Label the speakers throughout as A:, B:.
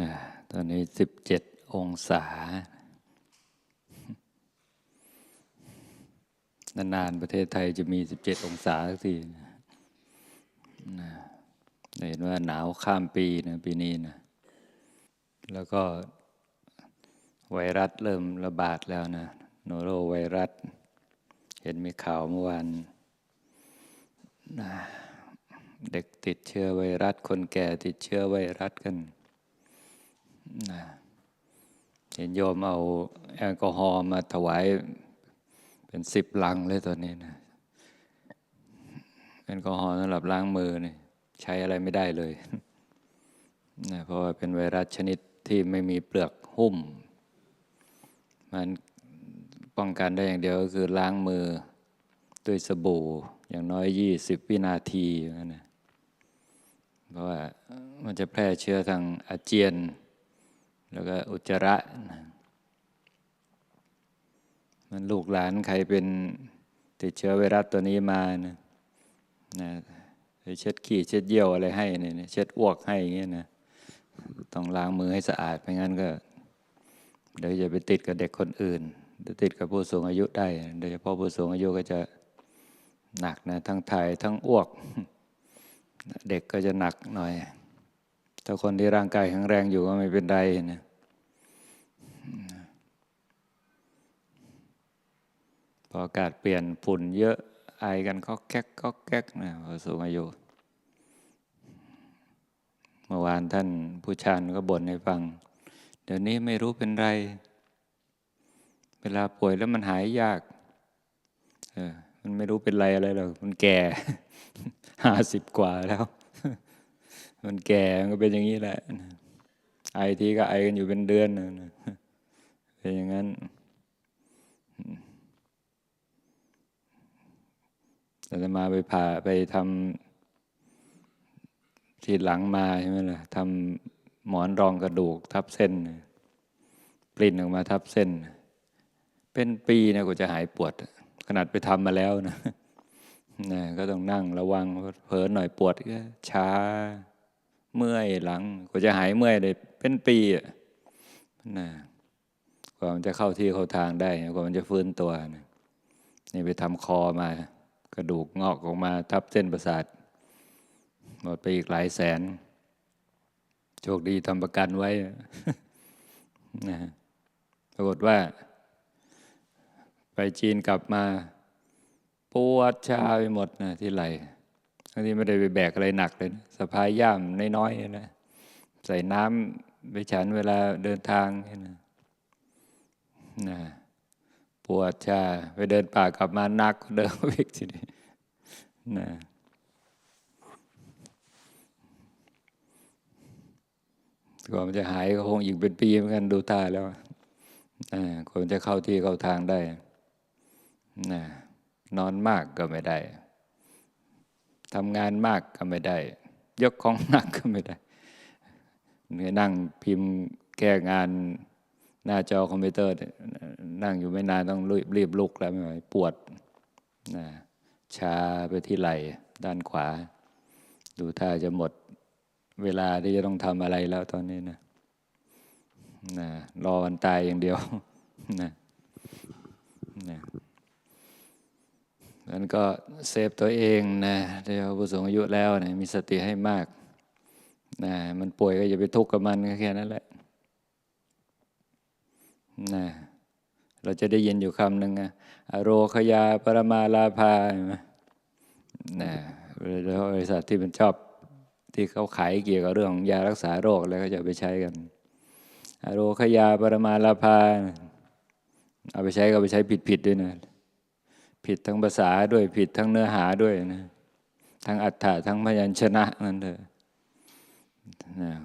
A: นะตอนนี้สิบเจ็ดองศา นานๆประเทศไทยจะมีสิบเจ็ดองศาสักทีนะนะเห็นว่าหนาวข้ามปีนะปีนี้นะ แล้วก็ไวรัสเริ่มระบาดแล้วนะ โนโรไวรัส เห็นมีข่าวเมื่อวานนะเด็กติดเชื้อไวรัส คนแก่ติดเชื้อไวรัสกัน นะเห็นโยมเอาแอลกอฮอล์มาถวายเป็นสิบลังเลยตอนนี้นะแอลกอฮอล์สำหรับล้างมือนี่ใช้อะไรไม่ได้เลยนะเพราะว่าเป็นไวรัสชนิดที่ไม่มีเปลือกหุ้ม มันป้องกันได้อย่างเดียวก็คือล้างมือด้วยสบู่อย่างน้อยยี่สิบวินาทีนะเพราะว่ามันจะแพร่เชื้อทางอาเจียน แล้วก็อุจจาระมันลูกหลานใครเป็นติดเชื้อไวรัสตัวนี้มานะนะเช็ดขี้เช็ดเยี่ยวอะไรให้เนี่ยเช็ดอ้วกให้อย่างเงี้ยนะต้องล้างมือให้สะอาดไม่งั้นก็เดี๋ยวจะไปติดกับเด็กคนอื่นจะติดกับผู้สูงอายุได้ โดยเฉพาะผู้สูงอายุก็จะหนักนะทั้งถ่ายทั้งอ้วก เด็กก็จะหนักหน่อย ถ้าคนที่ร่างกายแข็งแรงอยู่ก็ไม่เป็นไรนะพออากาศเปลี่ยนฝุ่นเยอะไอกันก็แก๊กก็แก๊กนะผู้สูงอายุเมื่อวานท่านผู้ชานก็บ่นให้ฟัง เดี๋ยวนี้ไม่รู้เป็นไร เวลาป่วยแล้วมันหายยาก เออ มันไม่รู้เป็นไรอะไรหรอกมันแก่ห้าสิบกว่าแล้ว มันแก่มันก็เป็นอย่างนี้แหละ ไอทีก็ไอกันอยู่เป็นเดือนเป็นอย่างนั้นแต่จะมาไปผ่าไปทำทีหลังมาใช่ไหมล่ะทำหมอนรองกระดูกทับเส้นปลิ้นออกมาทับเส้น เป็นปีนะกว่าจะหายปวด ขนาดไปทำมาแล้วนะนะก็ต้องนั่งระวังเผลอหน่อยปวดก็ช้า เมื่อยหลังกว่าจะหายเมื่อยเลยเป็นปีอะนะกว่ามันจะเข้าที่เข้าทางได้กว่ามันจะฟื้นตัวนะนี่ไปทำคอมา กระดูกงอกออกมาทับเส้นประสาทหมดไปอีกหลายแสน โชคดีทำประกันไว้นะปรากฏว่า ไปจีนกลับมา ปวดชาไปหมดนะที่ไหล่ ทั้งที่ไม่ได้ไปแบกอะไรหนักเลยสะพายย่ามน้อยๆนะใส่น้ำไปฉันเวลาเดินทางนะนะปวดชาไปเดินป่ากลับมาหนักเดินวิกทีนี้นะกว่ามันจะหายก็คงอีกเป็นปีเหมือนกันดูตาแล้วอ่ากว่ามันจะเข้าที่เข้าทางได้นะนอนมากก็ไม่ได้ ทำงานมากก็ไม่ได้ ยกของหนักก็ไม่ได้เนั่งพิมพ์แก้งานหน้าจอคอมพิวเตอร์ นั่งอยู่ไม่นานต้องรีบลุกแล้วไม่ไหวปวดนะชาไปที่ไหล่ด้านขวา ดูท่าจะหมดเวลาที่จะต้องทำอะไรแล้วตอนนี้นะนะรอวันตายอย่างเดียวนะนะ นั้นก็เซฟตัวเองนะโดยเฉพาะผู้สูงอายุแล้วนะมีสติให้มากนะมันป่วยก็อย่าไปทุกข์กับมันแค่นั้นแหละนะเราจะได้ยินอยู่คำหนึ่งนะโรคยาปรมาลาภานะแล้วบริษัทที่มันชอบที่เขาขายเกี่ยวกับเรื่องยารักษาโรคแล้วก็จะไปใช้กัน อโรคยาปรมาลาภาเอาไปใช้ก็ไปใช้ผิดๆด้วยนะ ผิดทั้งภาษาด้วยผิดทั้งเนื้อหาด้วยนะทั้งอัฏฐะทั้งพยัญชนะนั่นเถอะ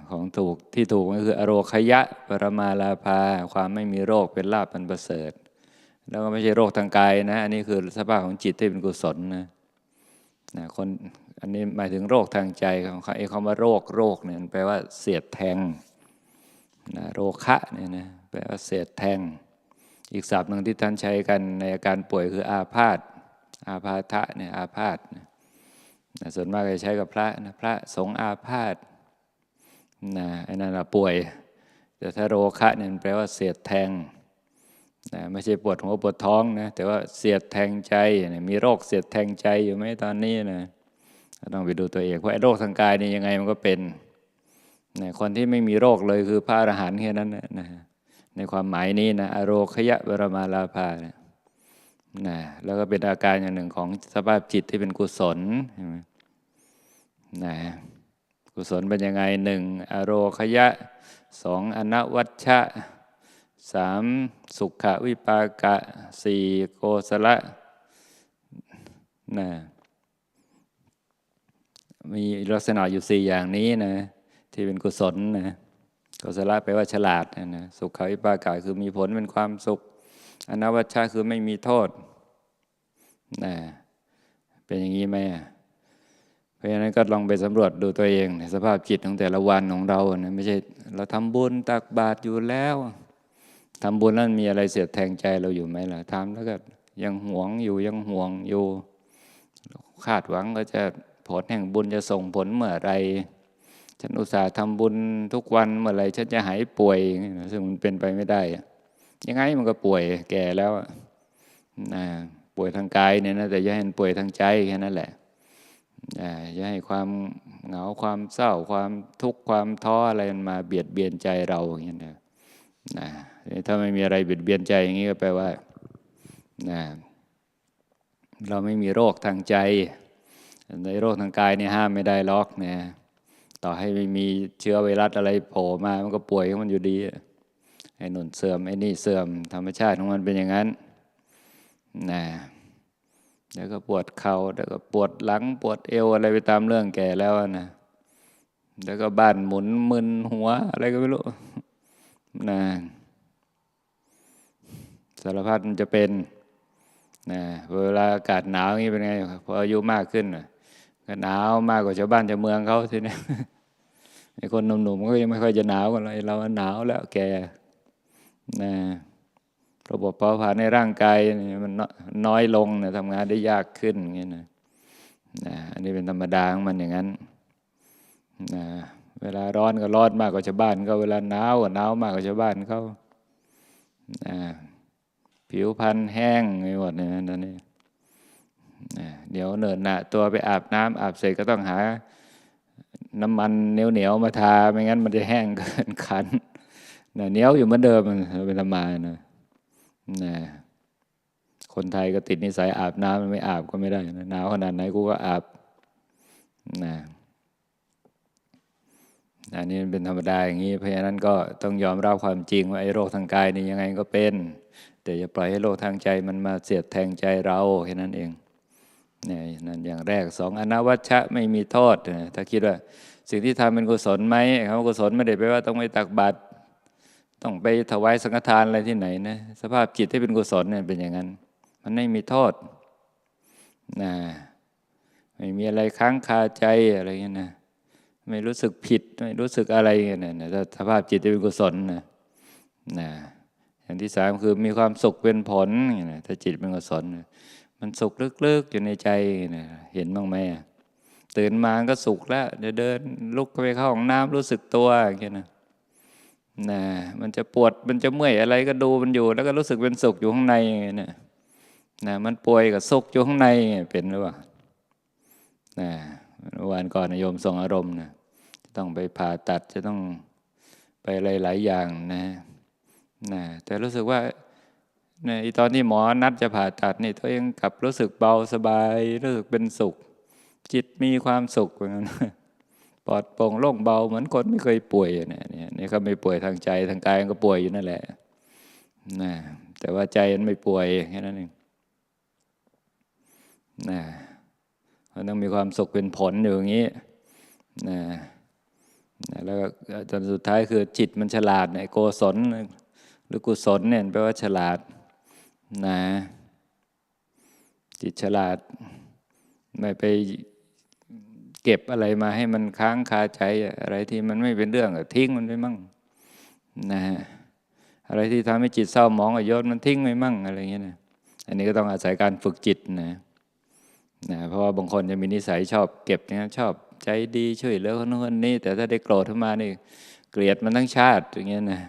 A: ของถูกที่ถูกก็คืออโรคยะ ปรมาลาภา ความไม่มีโรคเป็นลาภเป็นประเสริฐ แล้วก็ไม่ใช่โรคทางกายนะ อันนี้คือสภาพของจิตที่เป็นกุศลนะนะคนอันนี้หมายถึงโรคทางใจของเขาไอ้คำว่าโรคโรคเนี่ยแปลว่าเสียดแทงนะโรคะเนี่ยนะแปลว่าเสียดแทง อีกศัพท์หนึ่งที่ท่านใช้กันในอาการป่วยคืออาพาธอาพาธะเนี่ยอาพาธนะส่วนมากจะใช้กับพระนะพระสงฆ์อาพาธนะไอ้นั่นป่วย แต่ถ้าโรคะเนี่ยแปลว่าเสียดแทงนะไม่ใช่ปวดหัวปวดท้องนะแต่ว่าเสียดแทงใจนะมีโรคเสียดแทงใจอยู่ไหมตอนนี้นะต้องไปดูตัวเองเพราะโรคทางกายนี่ยังไงมันก็เป็นนะคนที่ไม่มีโรคเลยคือพระอรหันต์แค่นั้นนะนะ ในความหมายนี้นะอโรคยะบรมาลาภานะนะแล้วก็เป็นอาการอย่างหนึ่งของสภาพจิตที่เป็นกุศลใช่ไหมนะกุศลเป็นยังไงหนึ่งอโรคยะสองอนวัชชะสามสุขวิปากะสี่โกศละนะมีลักษณะอยู่สี่อย่างนี้นะที่เป็นกุศลนะ กุศลแปลว่าฉลาดนะนะสุขวิปากะคือมีผลเป็นความสุข อนวัชชะคือไม่มีโทษนะเป็นอย่างนี้ไหมเพราะฉะนั้นก็ลองไปสำรวจดูตัวเองในสภาพจิตของแต่ละวันของเรานะไม่ใช่เราทำบุญตักบาตรอยู่แล้วทำบุญนั้นมีอะไรเสียดแทงใจเราอยู่ไหมล่ะทำแล้วก็ยังหวงอยู่ยังห่วงอยู่ คาดหวังก็จะผลแห่งบุญจะส่งผลเมื่อไร ฉันอุตส่าห์ทำบุญทุกวันเมื่อไรฉันจะหายป่วย ซึ่งมันเป็นไปไม่ได้ ยังไงมันก็ป่วยแก่แล้วนะป่วยทางกายเนี่ยนะแต่อย่าให้มันป่วยทางใจแค่นั้นแหละอ่าอย่าให้ความเหงาความเศร้าความทุกข์ความท้ออะไรมันมาเบียดเบียนใจเราอย่างนี้นะนะถ้าไม่มีอะไรเบียดเบียนใจอย่างนี้ก็แปลว่านะเราไม่มีโรคทางใจ ในโรคทางกายนี่ห้ามไม่ได้ล็อกนะ ต่อให้ไม่มีเชื้อไวรัสอะไรโผล่มา มันก็ป่วยของมันอยู่ดี ไอ้นุ่นเสื่อม ไอ้นี่เสื่อม ธรรมชาติของมันเป็นอย่างนั้นนะแล้วก็ปวดเขา่าแล้วก็ปวดหลัง ปวดเอวอะไรไปตามเรื่องแก่แล้วนะแล้วก็บ้านหมุนมึนหัว อะไรก็ไม่รู้นะสารพัดมันจะเป็นนะเวลาอากาศหนาวอย่างนี้เป็นไง พออายุมากขึ้นก็หนาวมากกว่าชาวบ้านชาวเมืองเขาทีนี้ ไอ้คนหนุ่มๆก็ยังไม่ค่อยจะหนาวกันเลยเราหนาวแล้วแกนะระบบเผาผลาญในร่างกายมันน้อยลงนะทำงานได้ยากขึ้นอย่างนี้นะนะอันนี้เป็นธรรมดาของมันอย่างนั้นนะเวลาร้อนก็ร้อนมากกว่าชาวบ้านเขาเวลาหนาวก็หนาวมากกว่าชาวบ้านเขานะผิวพรรณแห้งไปหมดเนี่ยตอนนี้นะเดี๋ยวเนินหนะตัวไปอาบน้ำอาบเสร็จก็ต้องหา น้ำมันเหนียวเหนียวมาทา ไม่งั้นมันจะแห้งเกินขันนะเหนียวอยู่เหมือนเดิมเป็นธรรมานะนะคนไทยก็ติดนิสัยอาบน้ำมันไม่อาบก็ไม่ได้นะหนาวขนาดไหนกูก็อาบนะอันนี้เป็นธรรมดาอย่างนี้ เพราะฉะนั้นก็ต้องยอมรับความจริงว่าไอ้โรคทางกายนี่ยังไงก็เป็น แต่อย่าปล่อยให้โรคทางใจมันมาเสียดแทงใจเราแค่นั้นเอง นี่นั่นอย่างแรกสองอนาวัชชะไม่มีโทษนะถ้าคิดว่า สิ่งที่ทำเป็นกุศลไหมคำว่ากุศลไม่ได้แปลว่าต้องไปตักบาตรต้องไปถวายสังฆทานอะไรที่ไหนนะสภาพจิตที่เป็นกุศลเนี่ยเป็นอย่างนั้น มันไม่มีโทษนะไม่มีอะไรค้างคาใจอะไรเงี้ยนะไม่รู้สึกผิดไม่รู้สึกอะไรเงี้ยนะถ้าสภาพจิตที่เป็นกุศลนะนะอย่างที่สามคือมีความสุขเป็นผลนะถ้าจิตเป็นกุศล มันสุขลึกๆอยู่ในใจนะเห็นบ้างไหมตื่นมาก็สุขแล้วเดินเดินลุกไปเข้าห้องน้ำรู้สึกตัวอย่างเงี้ยนะนะมันจะปวดมันจะเมื่อยอะไรก็ดูมันอยู่ แล้วก็รู้สึกเป็นสุขอยู่ข้างในอย่างเนี่ยนะมันป่วยกับสุขอยู่ข้างในเป็นหรือเปล่านะวันก่อนนโยมส่งอารมณ์นะต้องไปผ่าตัดจะต้องไปอะไรหลายอย่างนะนะแต่รู้สึกว่า ในตอนที่หมอนัดจะผ่าตัดนี่ตัวเองกลับรู้สึกเบาสบาย รู้สึกเป็นสุข จิตมีความสุขเหมือนกันปลอดโปร่งโล่งเบาเหมือนคนไม่เคยป่วยเนี่ยนี่นี่เขาไม่ป่วยทางใจทางกายก็ป่วยอยู่นั่นแหละนะแต่ว่าใจมันไม่ป่วยแค่นั้นเองนะมันต้องมีความสุขเป็นผลอยู่อย่างนี้นะนะแล้วจนสุดท้ายคือจิตมันฉลาดเนี่ยโกศลหรือกุศลเนี่ยแปลว่าฉลาด นะจิตฉลาด ไม่ไปเก็บอะไรมาให้มันค้างคาใจอะไรที่มันไม่เป็นเรื่องทิ้งมันไปมั่งนะฮะอะไรที่ทำให้จิตเศร้าหมองอโยนมันทิ้งไปมั่งอะไรเงี้ยนะอันนี้ก็ต้องอาศัยการฝึกจิตนะนะเพราะว่าบางคนจะมีนิสัยชอบเก็บนี่ยชอบใจดีช่วยเหลือคนนู้นคนนี้แต่ถ้าได้โกรธขึ้นมานี่เกลียดมันทั้งชาติอย่างเงี้ยนะ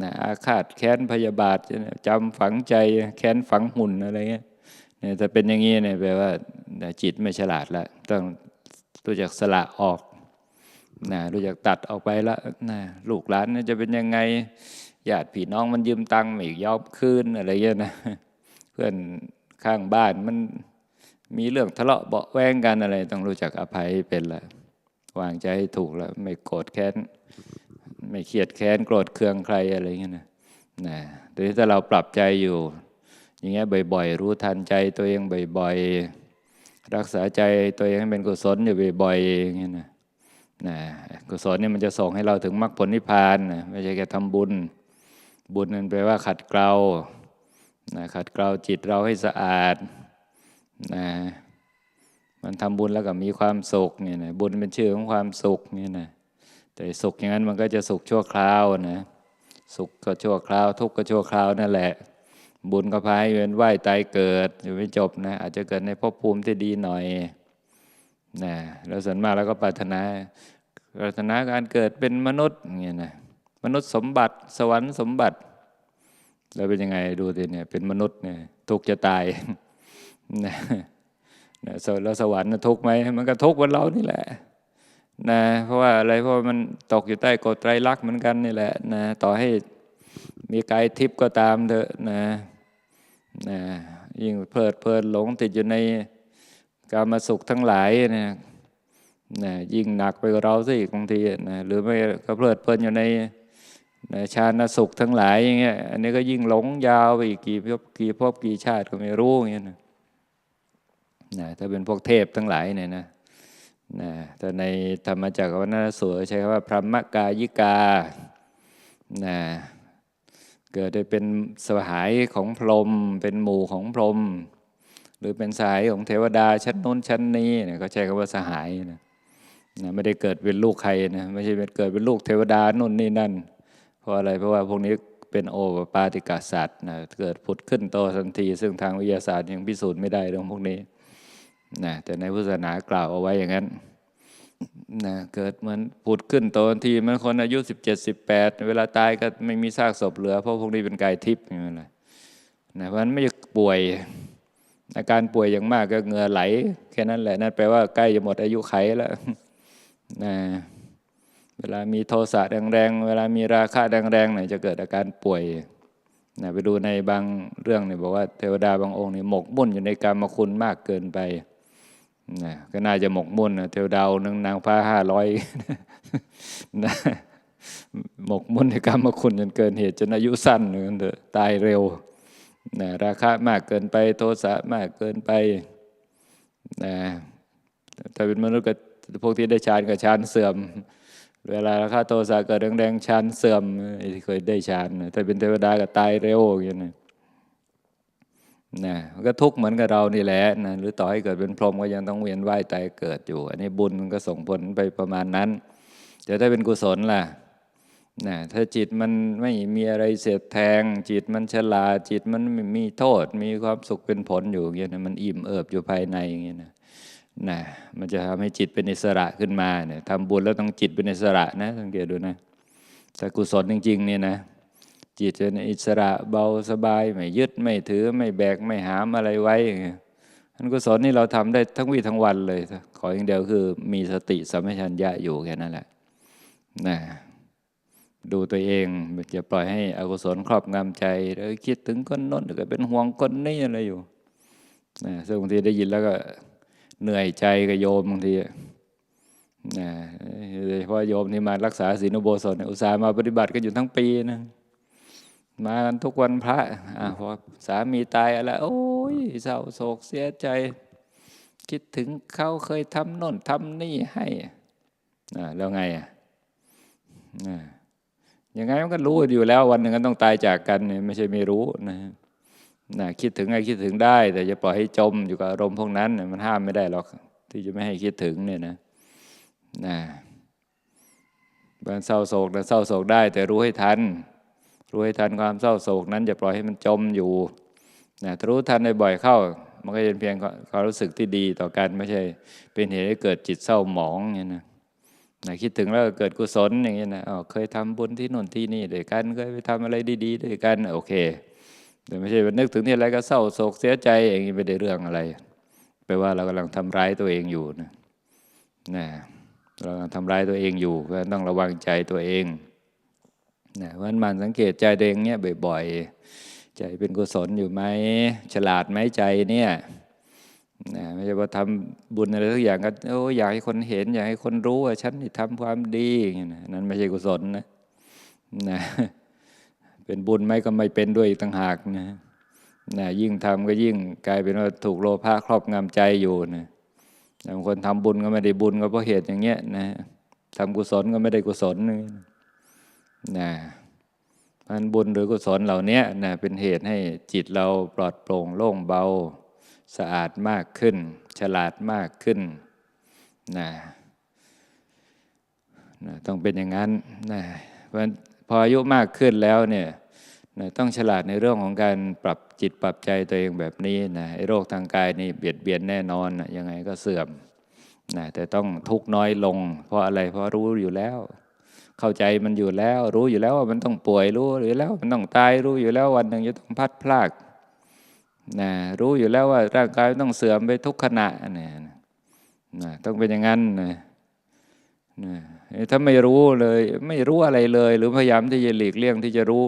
A: นะอาฆาตแค้นพยาบาทจำฝังใจแค้นฝังหุ่นอะไรเงี้ยเนี่ยถ้าเป็นอย่างนี้เนี่ยแปลว่าจิตไม่ฉลาดแล้วต้องรู้จักสละออกนะรู้จักตัดออกไปแล้วนะลูกหลานจะเป็นยังไงญาติพี่น้องมันยืมตังค์ไม่ยอมคืนอะไรเงี้ยนะเพื่อนข้างบ้านมันมีเรื่องทะเลาะเบาแวงกันอะไร ต้องรู้จักอภัยเป็นละวางใจให้ถูกแล้วไม่โกรธแค้น ไม่เครียดแค้นโกรธเคืองใครอะไรเงี้ยนะนะแต่ถ้าเราปรับใจอยู่ อย่างเงี้ยบ่อย ๆ รู้ทันใจตัวเองบ่อยๆ รักษาใจตัวเองให้เป็นกุศลอยู่บ่อยๆอย่างเงี้ยนะนะกุศลนี่มันจะส่งให้เราถึงมรรคผลนิพพานนะไม่ใช่แค่ทำบุญ บุญนั่นแปลว่าขัดเกลานะขัดเกลาจิตเราให้สะอาดนะมันทำบุญแล้วก็มีความสุขเนี่ยนะบุญเป็นชื่อของความสุขเนี่ยนะ แต่สุขอย่างนั้นมันก็จะสุขชั่วคราวนะสุขก็ชั่วคราว ทุกข์ก็ชั่วคราวนั่นแหละ บุญก็พาให้เวียนว่ายตายเกิดอยู่ไม่จบนะอาจจะเกิดในภพภูมิที่ดีหน่อยนะแล้วส่วนมากเราก็ปรารถนาปรารถนาการเกิดเป็นมนุษย์เงี้ยนะมนุษย์สมบัติสวรรค์สมบัติ แล้วเป็นยังไงดูสิเนี่ยเป็นมนุษย์เนี่ยทุกข์จะตายนะแล้วสวรรค์ทุกข์ไหมมันก็ทุกข์บนเรานี่แหละ นะเพราะว่าอะไรเพราะมันตกอยู่ใต้กฎไตรลักษณ์เหมือนกันนี่แหละนะต่อให้มีกายทิพย์ก็ตามเถอะนะนะยิ่งเพลิดเพลินหลงติดอยู่ในการมสุขทั้งหลายนะนะยิ่งหนักไปกว่าเราสิบางทีนะหรือไม่ก็เพลิดเพลินอยู่ในนะชาณสุขทั้งหลายอย่างเงี้ยอันนี้ก็ยิ่งหลงยาวไปอีกกี่ภพกี่ภพกี่ชาติก็ไม่รู้อย่างเงี้ยนะนะถ้าเป็นพวกเทพทั้งหลายเนี่ยนะ นะแต่ในธรรมจักรวรรณสูตรใช้คำว่าพรหมกายิกานะเกิดได้เป็นสหายของพรหมเป็นหมู่ของพรหมหรือเป็นสหายของเทวดาชั้นโน้นชั้นนี้เนี่ยก็ใช้คำว่าสหายนะนะไม่ได้เกิดเป็นลูกใครนะไม่ใช่เป็นเกิดเป็นลูกเทวดานู่นนี่นั่น เพราะอะไรเพราะว่าพวกนี้เป็นโอปปาติกาสัตว์นะเกิดผุดขึ้นโตทันที ซึ่งทางวิทยาศาสตร์ยังพิสูจน์ไม่ได้เรื่องพวกนี้ นะแต่ในพุทธศาสนากล่าวเอาไว้อย่างนั้นนะเกิดเหมือนผุดขึ้นโตทันทีมันคนอายุ17 18เวลาตายก็ไม่มีซากศพเหลือ เพราะพวกนี้เป็นกายทิพย์อย่างนั้นนะเพราะฉะนั้นไม่ป่วยอาการป่วยอย่างมากก็เหงื่อไหล แค่นั้นแหละนั่นแปลว่าใกล้จะหมดอายุไขแล้วนะเวลามีโทสะแรงๆเวลามีราคะแรงๆเนี่ยจะเกิดอาการป่วยนะไปดูในบางเรื่องเนี่ยบอกว่าเทวดาบางองค์นี่หมกมุ่นอยู่ในกรรมคุณมากเกินไป นะก็น่าจะหมกมุ่นนะเทวดาวนึงนางฟ้าห้าร้อยนะหมกมุ่นในกรรมคุณจนเกินเหตุจนอายุสั้นเถอะตายเร็วนะราคะมากเกินไปโทสะมากเกินไปนะถ้าเป็นมนุษย์ก็พวกที่ได้ฌานกับฌานเสื่อม เวลาราคาโทสะเกิดแรงๆฌานเสื่อมที่เคยได้ฌานถ้าเป็นเทวดาก็ตายเร็วอย่างนี้ นะก็ทุกข์เหมือนกับเรานี่แหละนะหรือต่อให้เกิดเป็นพรหมก็ยังต้องเวียนว่ายตายเกิดอยู่ อันนี้บุญมันก็ส่งผลไปประมาณนั้นแต่ถ้าเป็นกุศลล่ะนะถ้าจิตมันไม่มีอะไรเสียดแทง จิตมันฉลาดจิตมันไม่มีโทษ มีความสุขเป็นผลอยู่อย่างเงี้ยนะมันอิ่มเอิบอยู่ภายในอย่างเงี้ยนะนะมันจะทำให้จิตเป็นอิสระขึ้นมาเนี่ยทำบุญแล้วต้องจิตเป็นอิสระนะสังเกตดูนะแต่กุศลจริงๆเนี่ยนะ จิตเป็นอิสระเบาสบาย ไม่ยึดไม่ถือไม่แบกไม่หามอะไรไว้อย่างเงี้ยอันกุศลนี่เราทำได้ทั้งวี่ทั้งวันเลย ขออย่างเดียวคือมีสติสัมปชัญญะอยู่แค่นั้นแหละนะดูตัวเองอย่าปล่อยให้อกุศลครอบงำใจแล้วคิดถึงคนน้นหรือเป็นห่วงคนนี้อะไรอยู่นะซึ่งบางทีได้ยินแล้วก็เหนื่อยใจกับโยมบางทีนะโดยเฉพาะโยมที่มารักษาศีลอุโบสถอุตส่าห์มาปฏิบัติกันอยู่ทั้งปีนะ มากันทุกวันพระอะพอสามีตายอะไรโอ้ยเศร้าโศกเสียใจ คิดถึงเขาเคยทำโน่นทำนี่ให้อ่าแล้วไงอะยังไงมันก็รู้อยู่แล้ว วันหนึ่งก็ต้องตายจากกัน ไม่ใช่ไม่รู้นะนะคิดถึงไงคิดถึงได้ แต่จะปล่อยให้จมอยู่กับอารมณ์พวกนั้น มันห้ามไม่ได้หรอก ที่จะไม่ให้คิดถึงเนี่ยนะนะบางเศร้าโศกนะเศร้าโศกได้ แต่รู้ให้ทัน รู้ให้ทันความเศร้าโศกนั้นจะปล่อยให้มันจมอยู่นะถ้ารู้ทันได้บ่อยเข้า มันก็จะเป็นเพียงความรู้สึกที่ดีต่อกันไม่ใช่ เป็นเหตุให้เกิดจิตเศร้าหมองเนี่ยนะนะคิดถึงแล้วกเกิดกุศลอย่างนี้นะอ๋อเคยทำบุญที่นู่นที่นี่ด้วยกันเคยไปทำอะไรดีๆด้วยกันโอเค แต่ไม่ใช่ว่านึกถึงที่อะไรก็เศร้าโศกเสียใจอย่างนี้ไม่ได้เรื่องอะไรแปลว่าเรากำลังทำร้ายตัวเองอยู่นะนะเรากำลังทำร้ายตัวเองอยู่เพราะฉะนั้นต้องระวังใจตัวเอง นะเพราะฉะนั้นมันสังเกตใจตัวเองเนี่ยบ่อยๆ ใจเป็นกุศลอยู่ไหมฉลาดไหมใจเนี่ยนะไม่ใช่ว่าทำบุญอะไรทุกอย่างก็โอ้อยากให้คนเห็น อยากให้คนรู้ว่าฉันทำความดีอย่างนี้นั้นไม่ใช่กุศลนะนะเป็นบุญไหมก็ไม่เป็นด้วยต่างหากนะนะยิ่งทำก็ยิ่งกลายเป็นว่าถูกโลภะครอบงำใจอยู่นะบางคนทำบุญก็ไม่ได้บุญก็เพราะเหตุอย่างเงี้ยนะทำกุศลก็ไม่ได้กุศลนะ นะมันบุญหรือกุศลเหล่านี้นะเป็นเหตุให้จิตเราปลอดโปร่งโล่งเบา สะอาดมากขึ้น ฉลาดมากขึ้นนะนะต้องเป็นอย่างนั้นนะเพราะฉะนั้นพออายุมากขึ้นแล้วเนี่ยนะต้องฉลาดในเรื่องของการปรับจิตปรับใจตัวเองแบบนี้นะไอ้โรคทางกายนี่เบียดเบียนแน่นอนนะยังไงก็เสื่อมนะแต่ต้องทุกน้อยลง เพราะอะไรเพราะรู้อยู่แล้ว เข้าใจมันอยู่แล้ว รู้อยู่แล้วว่ามันต้องป่วยรู้อยู่แล้ว มันต้องตายรู้อยู่แล้ววันหนึ่งจะต้องพัดพลากนะรู้อยู่แล้วว่าร่างกายมันต้องเสื่อมไปทุกขณะเนี่ยนะต้องเป็นอย่างนั้นนะนะถ้าไม่รู้เลย ไม่รู้อะไรเลย หรือพยายามที่จะหลีกเลี่ยงที่จะรู้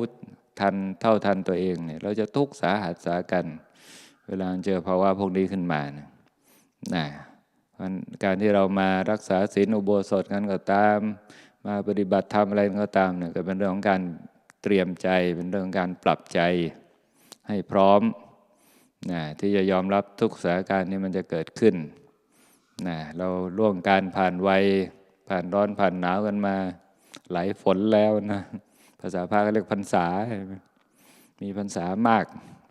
A: ทันเท่าทันตัวเองเนี่ย เราจะทุกข์สาหัสสากัน เวลาเจอภาวะพวกนี้ขึ้นมานะนะการที่เรามารักษาศีลอุโบสถกันก็ตาม มาปฏิบัติธรรมอะไรก็ตามเนี่ยก็เป็นเรื่องของการเตรียมใจ เป็นเรื่องของการปรับใจให้พร้อมนะที่จะยอมรับทุกสถานการณ์ที่มันจะเกิดขึ้นนะเราล่วงการผ่านวัยผ่านร้อนผ่านหนาวกันมา หลายฝนแล้วนะภาษาพาก็เรียกพรรษา มีพรรษามาก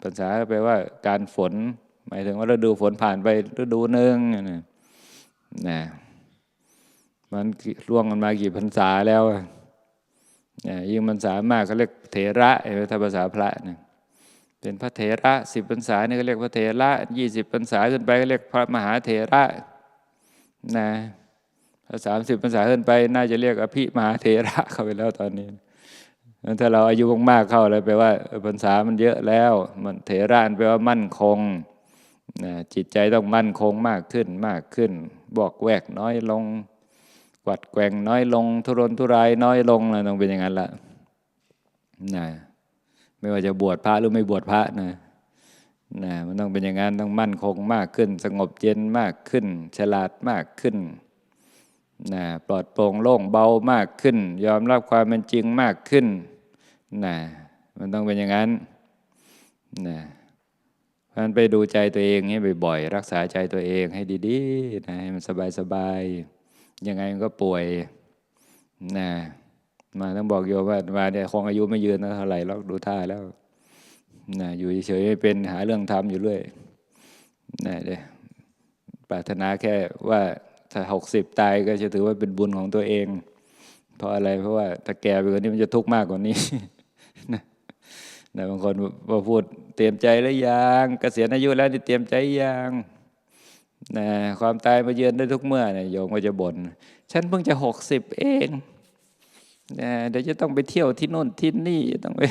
A: พรรษาแปลว่าการฝน หมายถึงว่าฤดูฝนผ่านไปฤดูหนึ่งนะนะ มันล่วงกันมากี่พรรษาแล้วนะยิ่งพรรษามากเขาเรียกเถระถ้าภาษาพระเนะเป็นพระเถระสิบพรรษานี่ก็เรียกพระเถระยี่สิบพรรษาขึ้นไปก็เรียกพระมหาเถระนะถ้าสามสิบพรรษาขึ้นไป น่าจะเรียกอภิมหาเถระเข้าไปแล้วตอนนี้ถ้าเราอายุมากๆเข้าเลยแปลว่าพรรษามันเยอะแล้ว มันเถระแปลว่ามั่นคงนะจิตใจต้องมั่นคงมากขึ้นมากขึ้น บอกแวกน้อยลง กวัดแกว่งน้อยลง ทุรนทุรายน้อยลงนะต้องเป็นอย่างนั้นละนะไม่ว่าจะบวชพระหรือไม่บวชพระนะนะมันต้องเป็นอย่างนั้นต้องมั่นคงมากขึ้น สงบเย็นมากขึ้น ฉลาดมากขึ้นนะปลอดโปร่งโล่งเบามากขึ้น ยอมรับความเป็นจริงมากขึ้นนะมันต้องเป็นอย่างนั้นนะเพราะฉะนั้นไปดูใจตัวเองให้บ่อยๆ รักษาใจตัวเองให้ดีๆนะให้มันสบายๆ ยังไงมันก็ป่วยนะมาต้องบอกโยมว่ามาเนี่ยคงอายุไม่ยืนเท่าไหร่แล้วดูท่าแล้วนะอยู่เฉยๆไม่เป็นหาเรื่องทำอยู่เรื่อยนะเดี๋ยปรารถนาแค่ว่าถ้าหกสิบตายก็จะถือว่าเป็นบุญของตัวเอง เพราะอะไรเพราะว่าถ้าแก่ไปกว่านี้มันจะทุกข์มากกว่านี้นะนะบางคนพอพูดเตรียมใจแล้วยังเกษียณอายุแล้วนี่เตรียมใจยัง นะความตายมาเยือนได้ทุกเมื่อเนี่ยโยมก็จะบน่นฉันเพิ่งจะหกสิบเองนะเดี๋ยวจะต้องไปเที่ยวที่โน่นที่นี่ต้องไป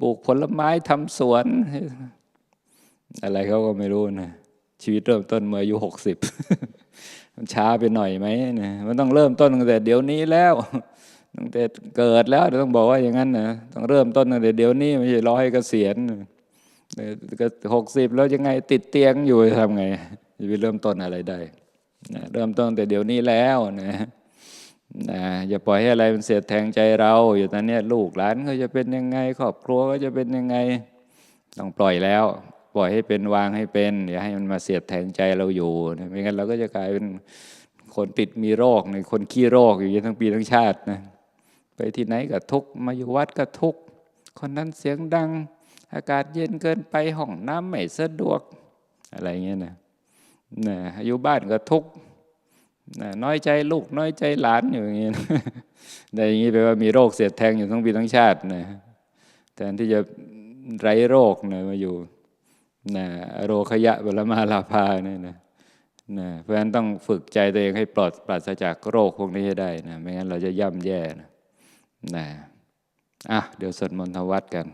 A: ปลูกผลไม้ทำสวน อะไรเขาก็ไม่รู้นะชีวิตเริ่มต้นเมื่ออายุหกสิบมันช้าไปหน่อยไหมนะมันต้องเริ่มต้นตั้งแต่เดี๋ยวนี้แล้วตั้งแต่เกิดแล้วต้องบอกว่าอย่างนั้นนะต้องเริ่มต้นตั้งแต่เดี๋ยวนี้ไม่ใช่รอให้เกษียณ ก็หกสิบแล้วยังไงติดเตียงอยู่ทำไงจะไปเริ่มต้นอะไรได้นะเริ่มต้นแต่เดี๋ยวนี้แล้วนะนะอย่าปล่อยให้อะไรมันเสียดแทงใจเรา อยู่ตอนนี้ลูกหลานเขาจะเป็นยังไง ครอบครัวก็จะเป็นยังไงต้องปล่อยแล้ว ปล่อยให้เป็นวางให้เป็นอย่าให้มันมาเสียดแทงใจเราอยู่ไม่งั้นเราก็จะกลายเป็นคนติดมีโรคในคนขี้โรคอยู่ทั้งปีทั้งชาตินะไปที่ไหนก็ทุกมาอยู่วัดก็ทุกคนนั้นเสียงดัง อากาศเย็นเกินไปห้องน้ำไม่สะดวกอะไรเงี้ยนะนะอยู่บ้านก็ทุกนะน้อยใจลูกน้อยใจหลานอยู่อย่างเงี้ยแต่อย่างนี้แปลว่ามีโรคเสียดแทงอยู่ทั้งปีทั้งชาตินะแทนที่จะไร้โรคนะมาอยู่นะโรคขยะบลมาลาภาเนี่ยนะนะเพราะฉะนั้นต้องฝึกใจตัวเองให้ปลอดปราศจากโรคพวกนี้ให้ได้นะไม่งั้นเราจะย่ำแย่นะนะอะเดี๋ยวสวดมนต์ทวัดกัน